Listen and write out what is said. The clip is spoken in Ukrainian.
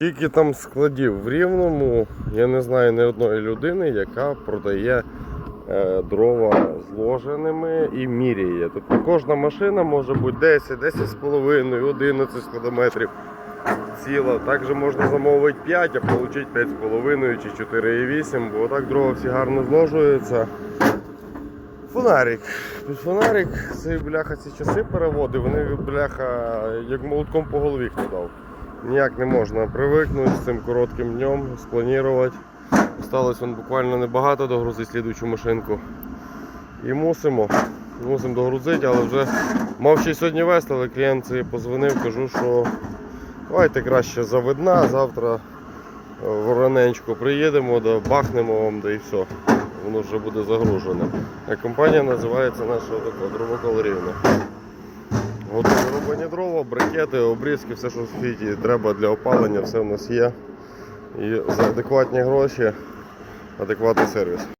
Скільки там складів в рівному, я не знаю ні одної людини, яка продає е, дрова зложеними і міряє. Тобто кожна машина може бути 10, 10,5, 11 складометрів ціла. Також можна замовити 5, а отримати 5,5 чи 4,8, бо так дрова всі гарно зложуються. Фонарик. Тут фонарик, цей бляха ці часи переводив, вони бляха як молотком по голові кидав. Ніяк не можна привикнути з цим коротким днем, спланувати. Осталось вон буквально небагато догрузити слідучу машинку. І мусимо. Мусимо догрузити, але вже мав ще сьогодні вести, але клієнт позвонив, кажу, що давайте краще завидна, завтра в раненько приїдемо, да, бахнемо вам, да і все. Воно вже буде загружене. Компанія називається наша така дровоколорівна. Готові рублені дрова, брикети, обрізки, все, що в світі треба для опалення, все в нас є. І за адекватні гроші, адекватний сервіс.